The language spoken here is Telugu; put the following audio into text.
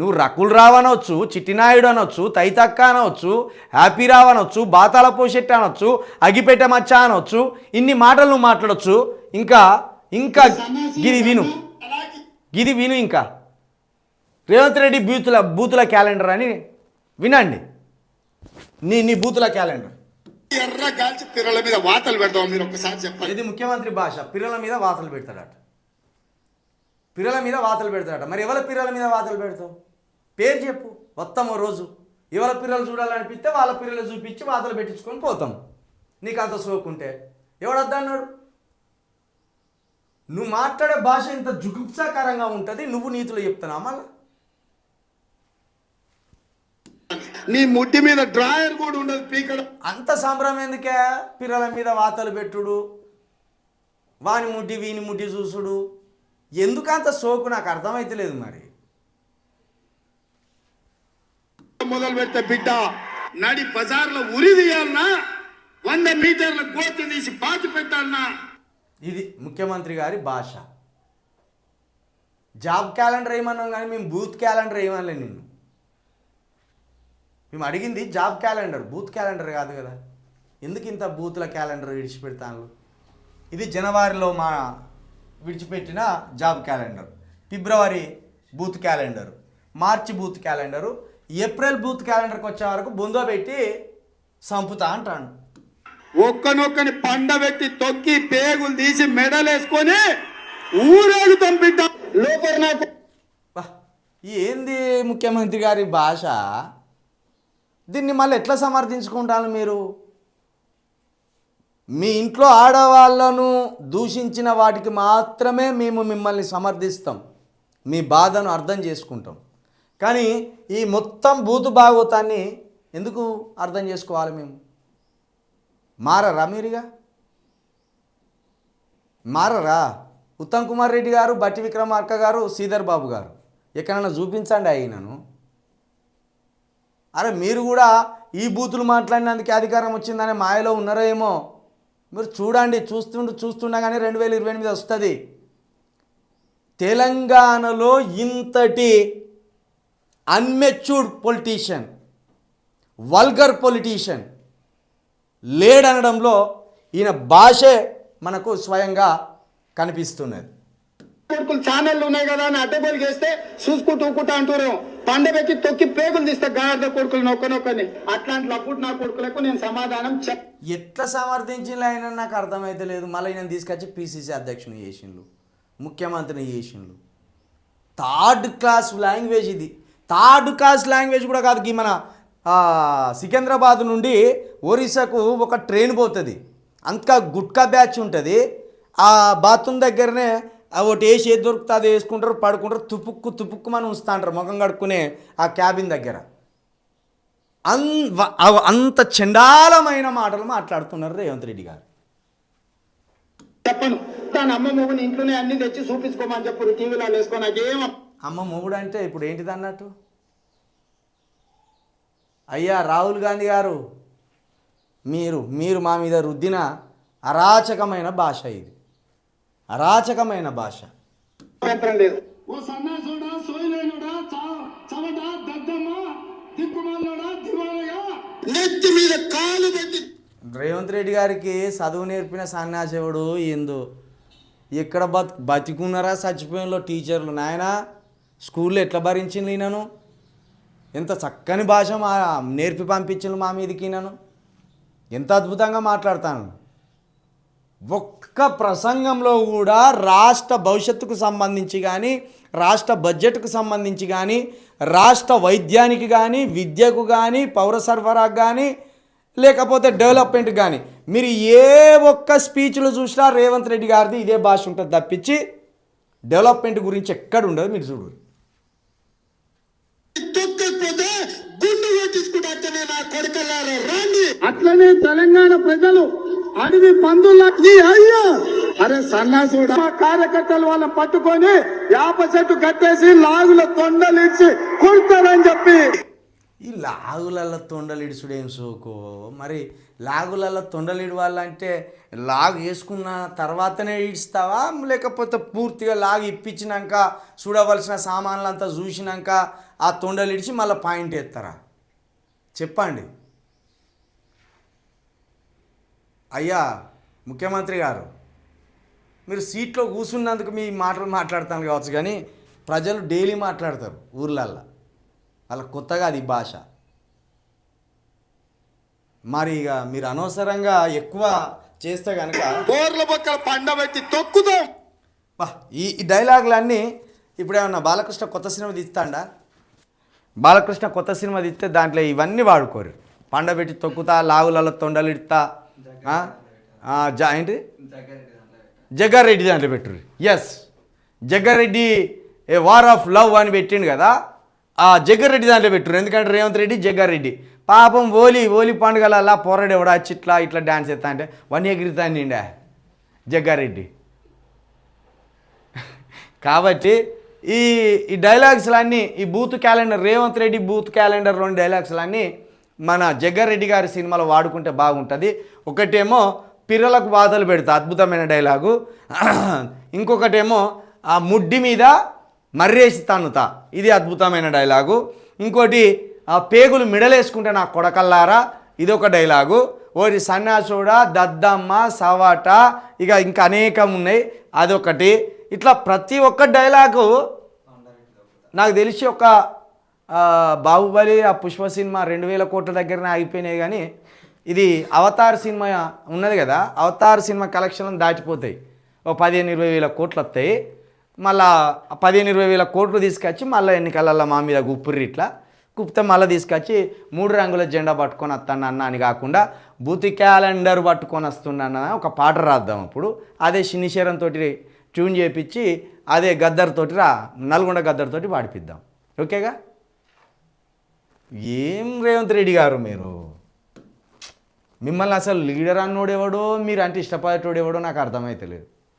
నువ్వు రకుల్ రావ్ అనొచ్చు చిట్టినాయుడు అనొచ్చు తైతక్క అనొచ్చు హ్యాపీ రావ్ అనొచ్చు బాతాల పోషెట్టి అనొచ్చు అగిపెట్ట మచ్చ అనొచ్చు ఇన్ని మాటలు నువ్వు మాట్లాడొచ్చు. ఇంకా ఇంకా గిది విను. గిది విను ఇంకా. రేవంత్ రెడ్డి బూతుల బూతుల క్యాలెండర్ అని వినండి. నీ నీ బూతుల క్యాలెండర్. ఎర్ర గాల్చి పిర్రల మీద వాతలు పెడతాం మీరు ఒక్కసారి చెప్పండి. ఇది ముఖ్యమంత్రి భాష. పిల్లల మీద వాతలు పెడతాడట. పిల్లల మీద వాతలు పెడతాడట. మరి ఎవరి పిల్లల మీద వాతలు పెడతావు పేరు చెప్పు ఓ రోజు. ఎవరి పిల్లలు చూడాలనిపిస్తే వాళ్ళ పిల్లలు చూపించి వాతలు పెట్టించుకొని పోతాం. నీకు అంత సోకుంటే ఎవడొద్దన్నాడు నువ్వు మాట్లాడే భాష ఇంత జుగుప్సాకరంగా ఉంటుంది నువ్వు నీతులు చెప్తున్నావు మళ్ళీ? నీ ముడ్డి మీద డ్రాయర్ కూడా ఉండదు పీకడం. అంత సంబరం ఎందుకే? పిల్లల మీద వాతలు పెట్టుడు. వాని ముడ్డి వీని ముడ్డి చూసుడు. ఎందుకంత సోకు? నాకు అర్థమైతలేదు మరి. మొదలు పెడితే బిడ్డ నడి బజార్లో ఉరి తీయాలన్నా వంద మీటర్ల గోతి తీసి పాతి పెట్టాలన్నా. ఇది ముఖ్యమంత్రి గారి భాష. జాబ్ క్యాలెండర్ ఏమన్నాం కానీ మేము బూత్ క్యాలెండర్ ఏమనలే నిన్ను. మేము అడిగింది జాబ్ క్యాలెండర్ బూత్ క్యాలెండర్ కాదు కదా. ఎందుకు ఇంత బూత్ల క్యాలెండర్ విడిచిపెడతాను ఇది జనవరిలో మా విడిచిపెట్టిన job calendar. February booth calendar. March booth calendar. April booth క్యాలెండర్కి వచ్చే వరకు బొందో పెట్టి సంపుతా అంటాను ఒక్కనొక్కని పండబెట్టి తొక్కి పేగులు తీసి మెడలేసుకొని లోపల నాకు ఏంది ముఖ్యమంత్రి గారి భాష? దీన్ని మళ్ళీ ఎట్లా సమర్థించుకుంటాను మీరు? మీ ఇంట్లో ఆడవాళ్ళను దూషించిన వాటికి మాత్రమే మేము మిమ్మల్ని సమర్థిస్తాం. మీ బాధను అర్థం చేసుకుంటాం. కానీ ఈ మొత్తం బూతు భాగవతాన్ని ఎందుకు అర్థం చేసుకోవాలి మేము? మారరా మీరుగా? మారరా? ఉత్తమ్ కుమార్ రెడ్డి గారు బట్టి విక్రమార్క గారు శ్రీధర్ బాబు గారు. ఎక్కడైనా చూపించండి అయినను అరే మీరు కూడా ఈ బూతులు మాట్లాడినందుకే అధికారం వచ్చిందనే మాయలో ఉన్నారో ఏమో? మీరు చూడండి చూస్తుండు చూస్తుండగానే రెండు వేల ఇరవై ఎనిమిది వస్తుంది. తెలంగాణలో ఇంతటి అన్మెచ్యూర్డ్ పొలిటీషియన్ వల్గర్ పొలిటీషియన్. లేడనడంలో ఈయన భాషే మనకు స్వయంగా కనిపిస్తున్నది. ఛానళ్ళు ఉన్నాయి కదా అని అడ్డగోలు చూసుకుంటూ ఊకుంటా అంటారు పండబెట్టి తొక్కి పేగులు తీస్తే గాడిద కొడుకులు నొక్కనొక్కని. అట్లాంటి అప్పుడు నా కొడుకులకు నేను సమాధానం చెప్ ఎట్లా సమర్థించిన ఆయన? నాకు అర్థమైతే లేదు. మళ్ళీ నేను తీసుకొచ్చి పిసిసి అధ్యక్షుని చేసిండ్రు ముఖ్యమంత్రిని చేసిండ్రు థర్డ్ క్లాస్ లాంగ్వేజ్ ఇది. థర్డ్ క్లాస్ లాంగ్వేజ్ కూడా కాదు. ఈ మన సికింద్రాబాద్ నుండి ఒరిస్సాకు ఒక ట్రైన్ పోతుంది. అంత గుట్కా బ్యాచ్ ఉంటుంది. ఆ బాత్రూమ్ దగ్గరనే ఒకటి వేసి ఏది దొరుకుతుంది అది వేసుకుంటారు పడుకుంటారు తుపుక్కు తుపుక్కు మనం ఉంచుతా అంటారు ముఖం కడుక్కునే ఆ క్యాబిన్ దగ్గర. అన్ అంత చండాలమైన మాటలు మాట్లాడుతున్నారు రేవంత్ రెడ్డి గారు. చెప్పను తన అమ్మ మొగుని ఇంట్లోనే అన్ని తెచ్చి చూపించుకోమని చెప్పు టీవీలో వేసుకో నాకేం అమ్మ మొగుడు అంటే ఇప్పుడు ఏంటిది అన్నట్టు? అయ్యా రాహుల్ గాంధీ గారు మీరు మీరు మా మీద రుద్దిన అరాచకమైన భాష ఇది. అరాచకమైన భాష. అభ్యంతరం లేదు. ఓ సన్నాసుడా సోయలేనుడా చవట దద్దమ్మ దిక్కుమాలోడా దివాలగా నెత్తి మీద కాలు పెట్టి. రేవంత్ రెడ్డి గారికి చదువు నేర్పిన సన్యాసేవుడు ఏందో ఎక్కడ బత్ బతికున్నారా చచ్చిపోయినలో టీచర్లు? నాయన స్కూల్లో ఎట్లా భరించింది ఈయనను? ఎంత చక్కని భాష మా నేర్పి పంపించింది మా మీదకి ఈయనను? ఎంత అద్భుతంగా మాట్లాడతాను. ఒక్క ప్రసంగంలో కూడా రాష్ట్ర భవిష్యత్తుకు సంబంధించి కానీ రాష్ట్ర బడ్జెట్కు సంబంధించి కానీ రాష్ట్ర వైద్యానికి కానీ విద్యకు కానీ పౌర సరఫరాకు కానీ లేకపోతే డెవలప్మెంట్ కానీ మీరు ఏ ఒక్క స్పీచ్లు చూసినా రేవంత్ రెడ్డి గారిది ఇదే భాష ఉంటుంది తప్పించి డెవలప్మెంట్ గురించి ఎక్కడ ఉండదు మీరు చూడు. నా రాండి. అట్లనే తెలంగాణ ప్రజలు అడవి అయ్యా. అరే సన్నాసుడు మా కార్యకర్తలు వాళ్ళని పట్టుకొని యాప చెట్టు కట్టేసి లాగుల తొండలిచ్చి కొడతారని చెప్పి. ఈ లాగులల్ల తొండలు ఇడుచుడు ఏం సోకో? మరి లాగులల్ల తొండలు ఇడవాలంటే లాగు వేసుకున్న తర్వాతనే ఇడుస్తావా? లేకపోతే పూర్తిగా లాగు ఇప్పించినాక చూడవలసిన సామాన్లంతా చూసినాక ఆ తొండలు ఇడిచి మళ్ళీ పాయింట్ ఎత్తారా చెప్పండి. అయ్యా ముఖ్యమంత్రి గారు మీరు సీట్లో కూర్చున్నందుకు మీ మాటలు మాట్లాడతాను కావచ్చు కానీ ప్రజలు డైలీ మాట్లాడతారు ఊర్లల్లో. వాళ్ళకి కొత్తగా అది భాష. మరి ఇక మీరు అనవసరంగా ఎక్కువ చేస్తే కనుక బోర్ల పక్కల పండబెట్టి తొక్కుతాం ఈ ఈ డైలాగులన్నీ ఇప్పుడు ఏమన్నా బాలకృష్ణ కొత్త సినిమా తీస్తాడా? బాలకృష్ణ కొత్త సినిమా తీస్తే దాంట్లో ఇవన్నీ వాడుకోరు. పండబెట్టి తొక్కుతా లాగులలో తొండలు ఇడతా జా ఏంటి జగ్గారెడ్డి దాంట్లో పెట్టుర్రు. Yes Jaggareddy a war of love అని పెట్టిండు కదా ఆ జగ్గారెడ్డి దాంట్లో పెట్టుర్రు. ఎందుకంటే రేవంత్ రెడ్డి జగ్గారెడ్డి. పాపం ఓలి ఓలి పండుగల పోరాడు ఎవడా వచ్చి ఇట్లా ఇట్లా డ్యాన్స్ చేస్తా అంటే వన్ ఎగిరితా నిండా జగ్గారెడ్డి. కాబట్టి ఈ ఈ డైలాగ్స్లన్నీ ఈ booth calendar Revanth Reddy booth calendar రెండు డైలాగ్స్లన్నీ మన జగ్గారెడ్డి గారి సినిమాలో వాడుకుంటే బాగుంటుంది. ఒకటేమో పిర్రలకు బాధలు పెడతా అద్భుతమైన డైలాగు. ఇంకొకటేమో ఆ ముడ్డి మీద మర్రేసి తన్నుతా ఇది అద్భుతమైన డైలాగు. ఇంకోటి ఆ పేగులు మిడలేసుకుంటే నా కొడకల్లారా ఇది ఒక డైలాగు. ఓరి సన్నాసుడ దద్దమ్మ సవాట ఇక ఇంకా అనేకం ఉన్నాయి అదొకటి. ఇట్లా ప్రతి ఒక్క డైలాగు నాకు తెలిసి ఒక బాహుబలి ఆ పుష్ప సినిమా రెండు వేల కోట్ల దగ్గరనే ఆగిపోయినాయి కానీ ఇది అవతార్ సినిమా ఉన్నది కదా అవతార్ సినిమా కలెక్షన్లు దాటిపోతాయి. ఓ పదిహేను ఇరవై వేల కోట్లు వస్తాయి. మళ్ళా పదిహేను ఇరవై వేల కోట్లు తీసుకొచ్చి మళ్ళీ ఎన్నికలలో మా మీద గుప్పుర్రి ఇట్లా కుప్తే మళ్ళీ తీసుకొచ్చి మూడు రంగుల జెండా పట్టుకొని వస్తాను అన్న అని కాకుండా బూతి క్యాలెండర్ పట్టుకొని వస్తున్నాను ఒక పాట రాద్దాం అప్పుడు. అదే శనిశరంతో ట్యూన్ చేపించి అదే గద్దర్తోటి రా నల్గొండ గద్దర్తోటి పాడిపిద్దాం. ఓకేగా? ఏం రేవంత్ రెడ్డి గారు మీరు? మిమ్మల్ని అసలు లీడర్ అన్నోడెవడో మీరు అంటే ఇష్టపడేటోడు ఎవడో నాకు అర్థమైతలేదు.